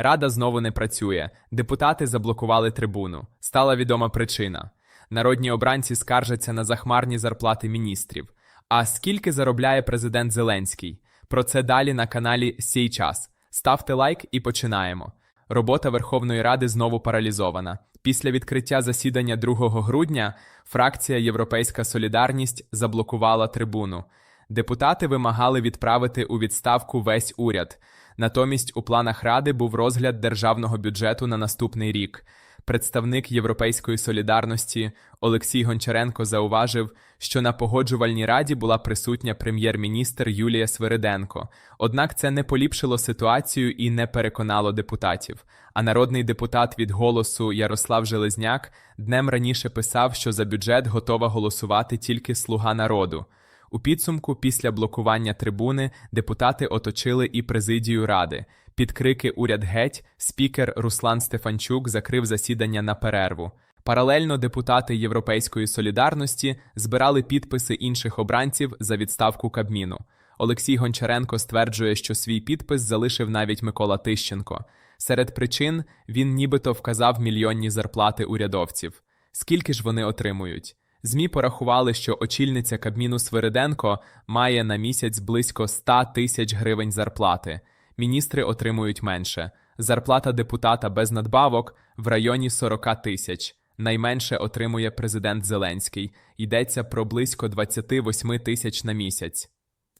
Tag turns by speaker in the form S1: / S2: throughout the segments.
S1: Рада знову не працює. Депутати заблокували трибуну. Стала відома причина. Народні обранці скаржаться на захмарні зарплати міністрів. А скільки заробляє президент Зеленський? Про це далі на каналі Сій час. Ставте лайк і починаємо. Робота Верховної Ради знову паралізована. Після відкриття засідання 2 грудня фракція Європейська Солідарність заблокувала трибуну. Депутати вимагали відправити у відставку весь уряд. Натомість у планах Ради був розгляд державного бюджету на наступний рік. Представник Європейської солідарності Олексій Гончаренко зауважив, що на погоджувальній раді була присутня прем'єр-міністр Юлія Свириденко. Однак це не поліпшило ситуацію і не переконало депутатів. А народний депутат від голосу Ярослав Железняк днем раніше писав, що за бюджет готова голосувати тільки слуга народу. У підсумку, після блокування трибуни, депутати оточили і президію ради. Під крики «Уряд геть» спікер Руслан Стефанчук закрив засідання на перерву. Паралельно депутати Європейської солідарності збирали підписи інших обранців за відставку Кабміну. Олексій Гончаренко стверджує, що свій підпис залишив навіть Микола Тищенко. Серед причин він нібито вказав мільйонні зарплати урядовців. Скільки ж вони отримують? ЗМІ порахували, що очільниця Кабміну Свириденко має на місяць близько 100 тисяч гривень зарплати. Міністри отримують менше. Зарплата депутата без надбавок в районі 40 тисяч. Найменше отримує президент Зеленський. Йдеться про близько 28 тисяч на місяць.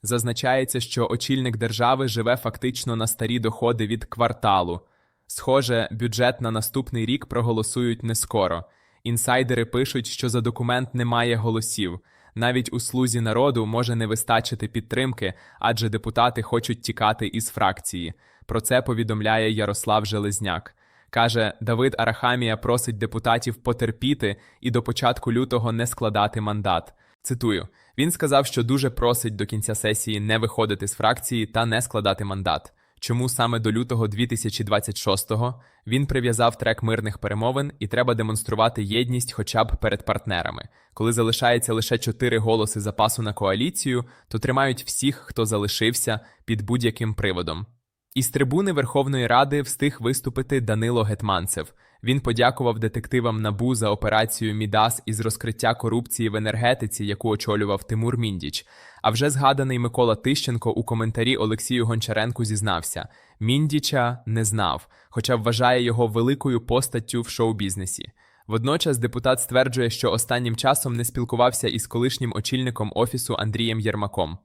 S1: Зазначається, що очільник держави живе фактично на старі доходи від кварталу. Схоже, бюджет на наступний рік проголосують не скоро. Інсайдери пишуть, що за документ немає голосів. Навіть у слузі народу може не вистачити підтримки, адже депутати хочуть тікати із фракції. Про це повідомляє Ярослав Железняк. Каже, Давид Арахамія просить депутатів потерпіти і до початку лютого не складати мандат. Цитую: він сказав, що дуже просить до кінця сесії не виходити з фракції та не складати мандат. Чому саме до лютого 2026-го він прив'язав трек мирних перемовин і треба демонструвати єдність хоча б перед партнерами. Коли залишається лише чотири голоси запасу на коаліцію, то тримають всіх, хто залишився під будь-яким приводом. Із трибуни Верховної Ради встиг виступити Данило Гетманцев. Він подякував детективам НАБУ за операцію Мідас із розкриття корупції в енергетиці, яку очолював Тимур Міндіч. А вже згаданий Микола Тищенко у коментарі Олексію Гончаренку зізнався: Міндіча не знав, хоча вважає його великою постаттю в шоу-бізнесі. Водночас депутат стверджує, що останнім часом не спілкувався із колишнім очільником офісу Андрієм Єрмаком.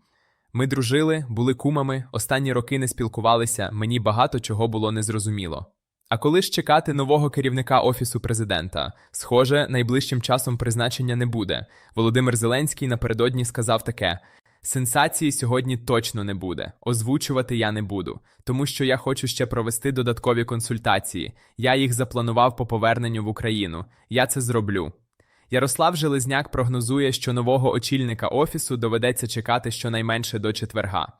S1: Ми дружили, були кумами, останні роки не спілкувалися, мені багато чого було незрозуміло. А коли ж чекати нового керівника офісу президента? Схоже, найближчим часом призначення не буде. Володимир Зеленський напередодні сказав таке: сенсації сьогодні точно не буде. Озвучувати я не буду, тому що я хочу ще провести додаткові консультації. Я їх запланував по поверненню в Україну. Я це зроблю. Ярослав Железняк прогнозує, що нового очільника офісу доведеться чекати щонайменше до четверга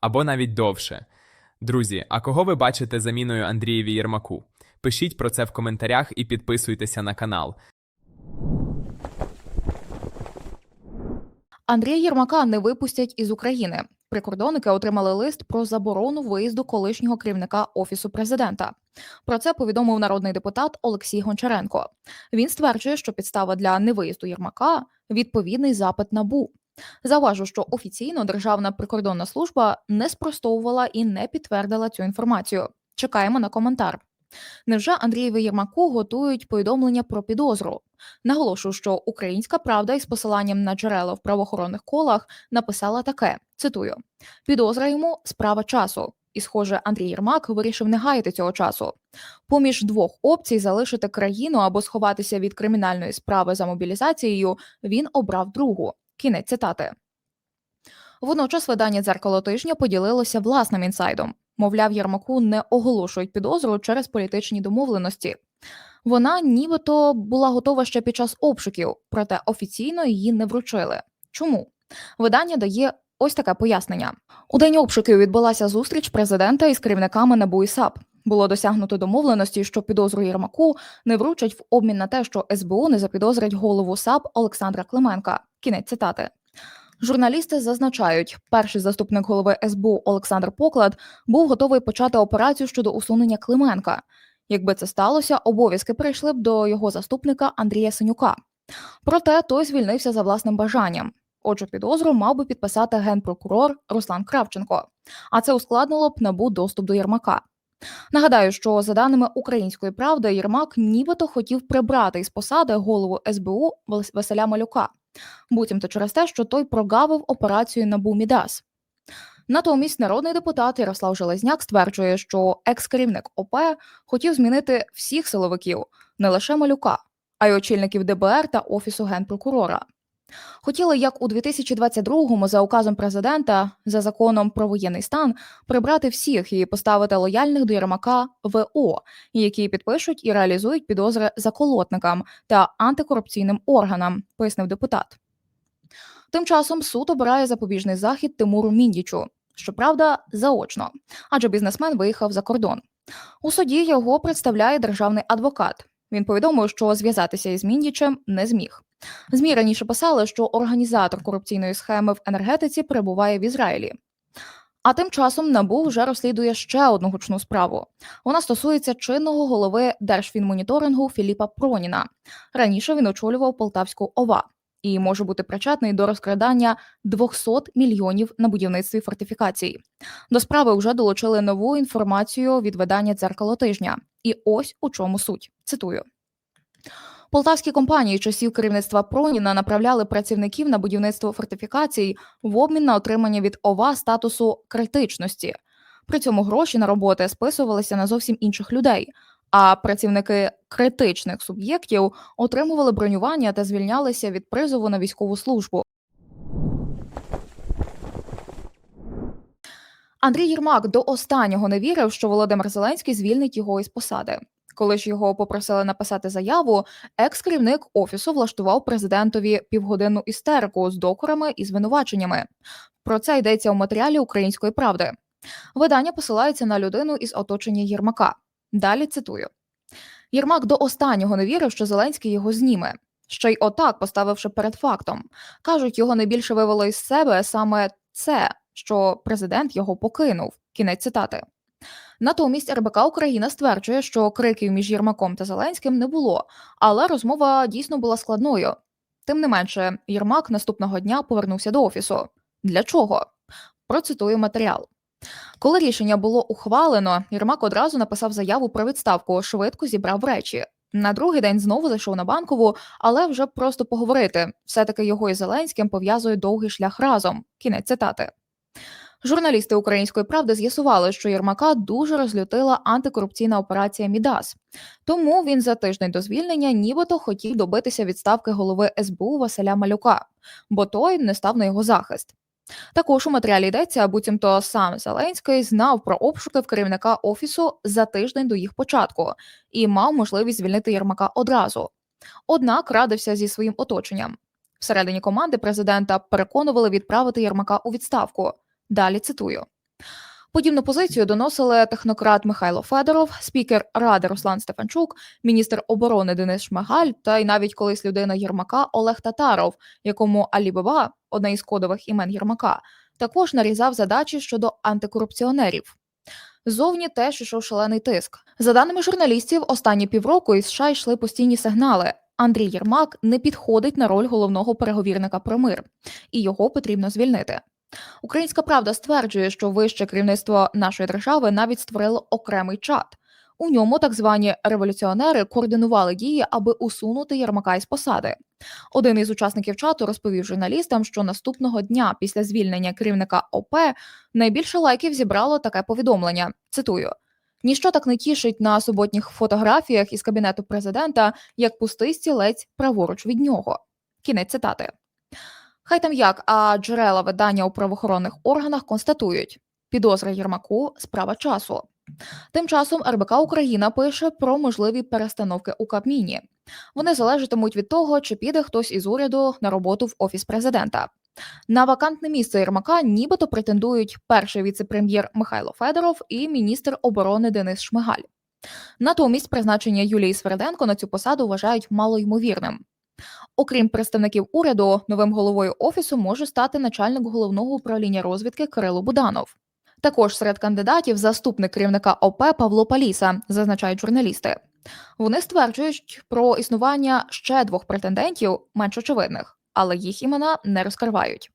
S1: або навіть довше. Друзі, а кого ви бачите заміною Андрієві Єрмаку? Пишіть про це в коментарях і підписуйтеся на канал.
S2: Андрія Єрмака не випустять із України. Прикордонники отримали лист про заборону виїзду колишнього керівника офісу президента. Про це повідомив народний депутат Олексій Гончаренко. Він стверджує, що підстава для невиїзду Єрмака відповідний запит набу. Зауважу, що офіційно Державна прикордонна служба не спростовувала і не підтвердила цю інформацію. Чекаємо на коментар. Невже Андрієві Єрмаку готують повідомлення про підозру? Наголошую, що українська правда із посиланням на джерела в правоохоронних колах написала таке: цитую: підозра йому справа часу. І, схоже, Андрій Єрмак вирішив не гаяти цього часу. Поміж двох опцій залишити країну або сховатися від кримінальної справи за мобілізацією. Він обрав другу. Кінець цитати. Водночас видання дзеркало тижня поділилося власним інсайдом. Мовляв, Єрмаку не оголошують підозру через політичні домовленості. Вона нібито була готова ще під час обшуків, проте офіційно її не вручили. Чому? Видання дає ось таке пояснення: у день обшуків відбулася зустріч президента із керівниками НАБУ і САП. Було досягнуто домовленості, що підозру Єрмаку не вручать в обмін на те, що СБУ не запідозрить голову САП Олександра Клименка. Кінець цитати. Журналісти зазначають, перший заступник голови СБУ Олександр Поклад був готовий почати операцію щодо усунення Клименка. Якби це сталося, обов'язки прийшли б до його заступника Андрія Синюка. Проте той звільнився за власним бажанням. Отже, підозру мав би підписати генпрокурор Руслан Кравченко, а це ускладнило б набу доступ до Єрмака. Нагадаю, що за даними української правди, Єрмак нібито хотів прибрати із посади голову СБУ Вас- Василя Малюка, буцімто через те, що той прогавив операцію НАБУ Мідас. Натомість народний депутат Ярослав Железняк стверджує, що екс-керівник ОП хотів змінити всіх силовиків, не лише малюка, а й очільників ДБР та офісу генпрокурора. Хотіли, як у 2022-му за указом президента за законом про воєнний стан прибрати всіх і поставити лояльних до Єрмака ВО, які підпишуть і реалізують підозри заколотникам та антикорупційним органам, пояснив депутат. Тим часом суд обирає запобіжний захід Тимуру Міндічу, щоправда, заочно, адже бізнесмен виїхав за кордон. У суді його представляє державний адвокат. Він повідомив, що зв'язатися із Міндічем не зміг. ЗМІ раніше писали, що організатор корупційної схеми в енергетиці перебуває в Ізраїлі. А тим часом НАБУ вже розслідує ще одну гучну справу. Вона стосується чинного голови Держфінмоніторингу Філіпа Проніна. Раніше він очолював Полтавську ОВА і може бути причетний до розкрадання 200 мільйонів на будівництві фортифікацій. До справи вже долучили нову інформацію від видання дзеркало тижня. І ось у чому суть. Цитую. Полтавські компанії часів керівництва Проніна направляли працівників на будівництво фортифікацій в обмін на отримання від ОВА статусу критичності. При цьому гроші на роботи списувалися на зовсім інших людей, а працівники критичних суб'єктів отримували бронювання та звільнялися від призову на військову службу. Андрій Єрмак до останнього не вірив, що Володимир Зеленський звільнить його із посади. Коли ж його попросили написати заяву, екс-керівник офісу влаштував президентові півгодинну істерику з докорами і звинуваченнями. Про це йдеться у матеріалі Української правди. Видання посилається на людину із оточення Єрмака. Далі цитую: Єрмак до останнього не вірив, що Зеленський його зніме. Ще й отак, поставивши перед фактом. Кажуть, його найбільше вивело із себе саме це, що президент його покинув. Кінець цитати. Натомість РБК Україна стверджує, що криків між Єрмаком та Зеленським не було, але розмова дійсно була складною. Тим не менше, Єрмак наступного дня повернувся до офісу. Для чого? Процитую матеріал. Коли рішення було ухвалено, Єрмак одразу написав заяву про відставку, швидко зібрав речі. На другий день знову зайшов на банкову, але вже просто поговорити. Все-таки його із Зеленським пов'язує довгий шлях разом. Кінець цитати. Журналісти української правди з'ясували, що Єрмака дуже розлютила антикорупційна операція Мідас. Тому він за тиждень до звільнення нібито хотів добитися відставки голови СБУ Василя Малюка, бо той не став на його захист. Також у матеріалі йдеться, буцімто сам Зеленський знав про обшуки в керівника офісу за тиждень до їх початку і мав можливість звільнити Єрмака одразу. Однак радився зі своїм оточенням. Всередині команди президента переконували відправити Єрмака у відставку. Далі цитую. Подібну позицію доносили технократ Михайло Федоров, спікер Ради Руслан Стефанчук, міністр оборони Денис Шмигаль та й навіть колись людина Єрмака Олег Татаров, якому Алібаба, одне із кодових імен Єрмака, також нарізав задачі щодо антикорупціонерів. Зовні теж ішов шалений тиск. За даними журналістів, останні півроку із США йшли постійні сигнали. Андрій Єрмак не підходить на роль головного переговірника про мир, і його потрібно звільнити. Українська правда стверджує, що вище керівництво нашої держави навіть створило окремий чат. У ньому так звані революціонери координували дії, аби усунути Єрмака із посади. Один із учасників чату розповів журналістам, що наступного дня після звільнення керівника ОП найбільше лайків зібрало таке повідомлення. Цитую: ніщо так не тішить на суботніх фотографіях із кабінету президента, як пустий стілець праворуч від нього. Кінець цитати. Хай там як, а джерела видання у правоохоронних органах констатують: підозра Єрмаку справа часу. Тим часом РБК Україна пише про можливі перестановки у Кабміні. Вони залежатимуть від того, чи піде хтось із уряду на роботу в офіс президента. На вакантне місце Єрмака нібито претендують перший віце-прем'єр Михайло Федоров і міністр оборони Денис Шмигаль. Натомість призначення Юлії Сверденко на цю посаду вважають малоймовірним. Окрім представників уряду, новим головою офісу може стати начальник головного управління розвідки Кирило Буданов. Також серед кандидатів заступник керівника ОП Павло Паліса, зазначають журналісти. Вони стверджують про існування ще двох претендентів, менш очевидних, але їх імена не розкривають.